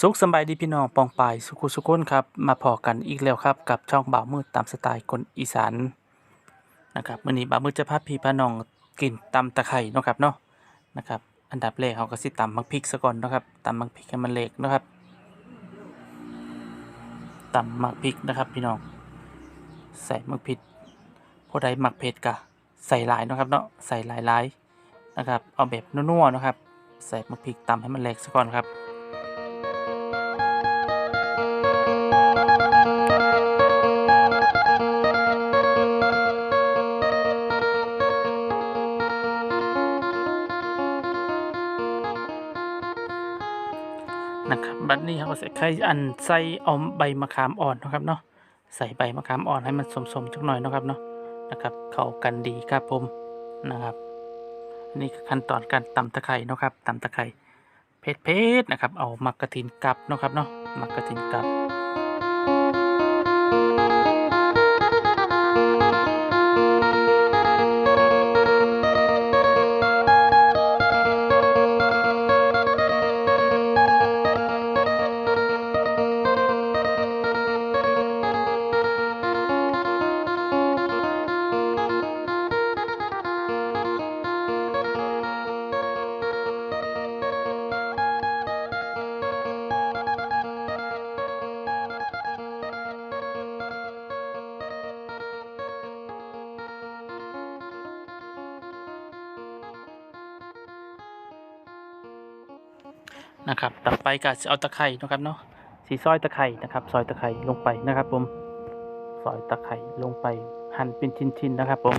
สุขสบายดีพี่น้องปองปายสุขุสุขุนครับ มาพอกันอีกแล้วครับกับช่องบ่าวมืดตามสไตล์คนอีสานนะครับมื้อนี้บ่าวมืดจะพาพี่พาน้องกินตำตะไคร่นะครับเนาะนะครับ อันดับแรกเขาก็สิตำมักพริกซะก่อนนะครับตำมักพริกให้มันเล็กนะครับตำมักพริกนะครับพี่น้อง ใส่มักพริกผู้ใดมักเผ็ดก็ใส่หลายนะครับเนาะใส่หลายๆ นะครับ เอาแบบนัวๆนะครับ ใส่มักพริกตำให้มันเล็กซะก่อนครับนะครับบัดนี้เขาก็ใส่ไข่อันใส่เอาใบมะขามอ่อนนะครับเนาะใส่ใบมะขามอ่อนให้มันสมๆจักหน่อยนะครับเนาะนะครับ เข้ากันดีครับผมนะครับ นี่คือขั้นตอนการตำตะไคร่นะครับตำตะไคร่เพชรๆนะครับ เอามักกะทินกลับนะครับเนาะมักกะทินกลับ นะครับต่อไปก็เอาตะไคร่นะครับเนาะสีซอยตะไคร่นะครับ ซอยตะไคร่ลงไปนะครับผมซอยตะไคร่ลงไปหั่นเป็นชิ้นๆนะครับผม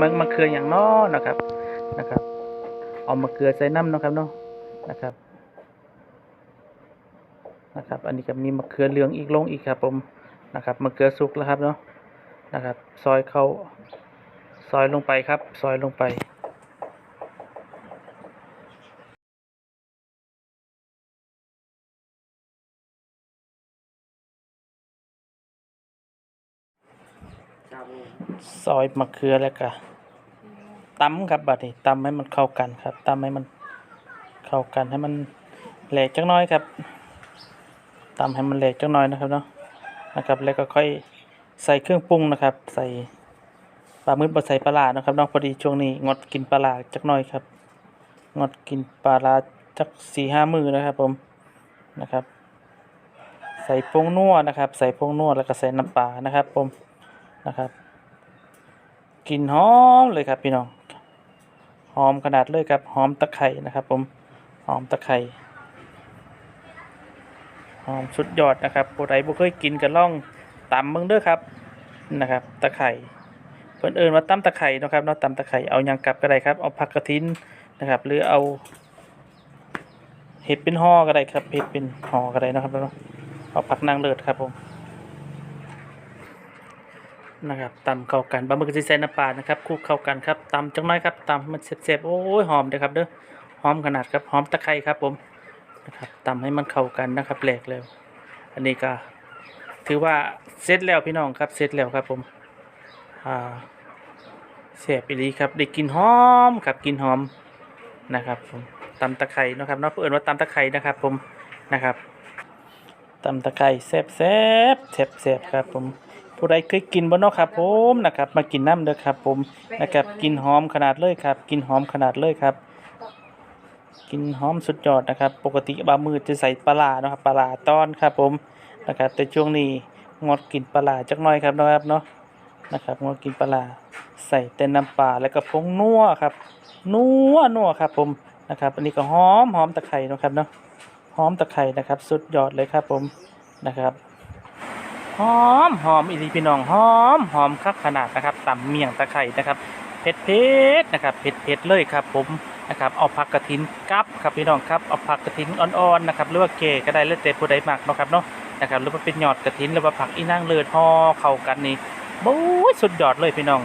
มันเอิ้นว่ามะเขืออย่างน้อนะครับนะครับ เอามะเขือใส่น้ำนะครับเนาะนะครับนะครับ อันนี้ก็มีมะเขือเหลืองอีกลงอีกครับผมนะครับมะเขือสุกแล้วครับเนาะนะครับ ซอยเข้าซอยลงไปครับ ซอยลงไป ซอยมะเขือแล้วก็ตำครับบัดนี้ตำให้มันเข้ากันครับตำให้มันเข้ากันให้มันแหลกจักน้อยครับตำให้มันแหลกจักน้อยนะครับเนาะนะครับแล้วก็ค่อยใส่เครื่องปรุงนะครับ ใส่ปลาหมึกบ่ใส่ปลาร้านะครับเนาะพอดีช่วงนี้งดกินปลาร้าจักน้อยครับ งดกินปลาร้าจักสี่ห้ามือนะครับผมนะครับ ใส่ผงนัวนะครับ ใส่ผงนัวแล้วก็ใส่น้ำปลานะครับผม นะครับกลิ่นหอมเลยครับพี่น้องหอมขนาดเลยครับหอมตะไคร่นะครับ ผมหอมตะไคร่หอมสุดยอดนะครับผู้ใดบ่เคยกินก็ลองตำเบิ่งเด้อครับนะครับ ตะไคร่เพิ่นเอิ้นว่าตำตะไคร่นะครับเนาะตำตะไคร่เอายังกลับก็ได้ครับเอาผักกระถินนะครับ หรือเอาเห็ดเป็นห่อก็ได้ครับเห็ดเป็นห่อก็ได้นะครับเนาะเอาผักนางเลิศครับผม นะครับตำเข้ากันบะหมึกสิใส่น้ำปลานะครับคลุกเข้ากันครับตำจังน้อยครับตำให้มันเสบๆโอ้ยหอมเด้อครับเด้อหอมขนาดครับหอมตะไคร่ครับผมนะครับตำให้มันเข้ากันนะครับแหลกแล้ว อันนี้ก็ถือว่าเสร็จแล้วพี่น้องครับเสร็จแล้วครับผมอ่าเสียบอีหลีครับได้กินหอมครับกินหอมนะครับผมตำตะไคร้นะครับเนาะเพื่อนว่าตำตะไคร้นะครับผมนะครับตำตะไคร้แซ่บแซ่บแซ่บแซ่บครับผม ผู้ใดเคยกินบ่เนาะครับผมนะครับมากินน้ำเด้อครับผมนะครับกินหอมขนาดเลยครับ กินหอมขนาดเลยครับ กินหอมสุดยอดนะครับ ปกติบามือจะใส่ปลาร้าเนาะครับปลาร้าตอนครับผมนะครับแต่ช่วงนี้งดกินปลาร้าจักหน่อยครับนะครับเนาะนะครับงดกินปลาใส่แต่น้ำปลาแล้วก็ผงนัวครับนัวนัวครับผมนะครับ อันนี้ก็หอมหอมตะไคร้นะครับเนาะหอมตะไคร้นะครับ สุดยอดเลยครับผมนะครับ หอมหอมอีหลีพี่น้องหอมหอมคักขนาดนะครับตำเมี่ยงตะไคร้นะครับเผ็ดเผ็ดนะครับเผ็ดเผ็ดเลยครับผมนะครับเอาผักกระถินกับครับพี่น้องครับเอาผักกระถินอ่อนๆนะครับหรือว่าเกก็ได้แล้วแต่ผู้ใดมักนาะครับเนาะนะครับหรือว่าเป็นยอดกระถินหรือว่าผักอีนางเลือดห่อเข้ากันนี่โอ้ยสุดยอดเลยพี่น้อง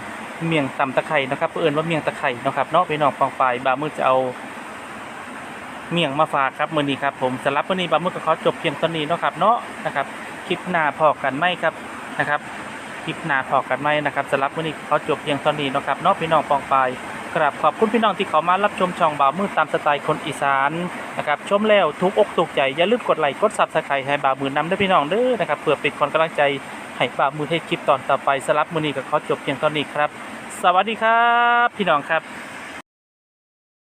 เมี่ยงตำตะไคร่นะครับเพื่อนว่าเมี่ยงตะไคร่นะครับเนาะพี่น้องฟังไปบามือจะเอาเมี่ยงมาฝากครับมือนี้ครับผมสำหรับมื้อนี้บามือก็ขอจบเพียงเท่านี้นะครับเนาะนะครับ คลิปหน้าพอกันไหมครับนะครับคลิปหน้าพอกันไหมนะครับสำหรับมื้อนี้ขอจบเพียงเท่านี้นะครับนาะพี่น้องปองไปกราบขอบคุณพี่น้องที่เข้ามารับชมช่องบ่าวมือตามสไตล์คนอีสานนะครับชมแล้วทุกอกถูกใจอย่าลืมกดไลค์กดซับสไครต์ให้บ่าวมือนำด้วยพี่น้องเด้อนะครับเพื่อเป็นคนกำลังใจให้บ่าวมือให้คลิปตอนต่อไปสำหรับมือนี้ก็ขอจบเพียงเท่านี้ครับ สวัสดีครับ พี่น้องครับ